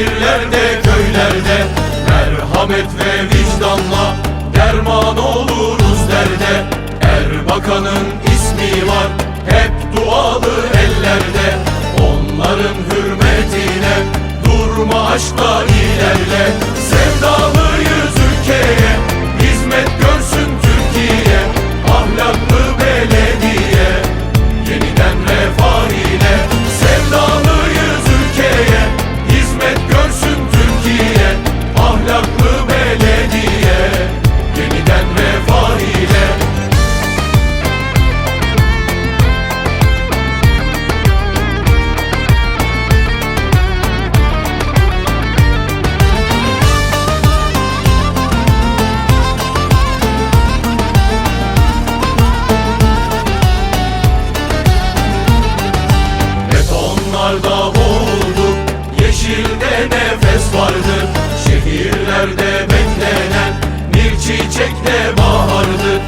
şehirlerde, köylerde Merhamet ve vicdanla derman oluruz derde. Erbakan'ın ismi var hep dualı ellerde. Onların hürmetine durma aşkla ilerle. Abbas Şehirlerde beklenen bir çiçek de bahardı.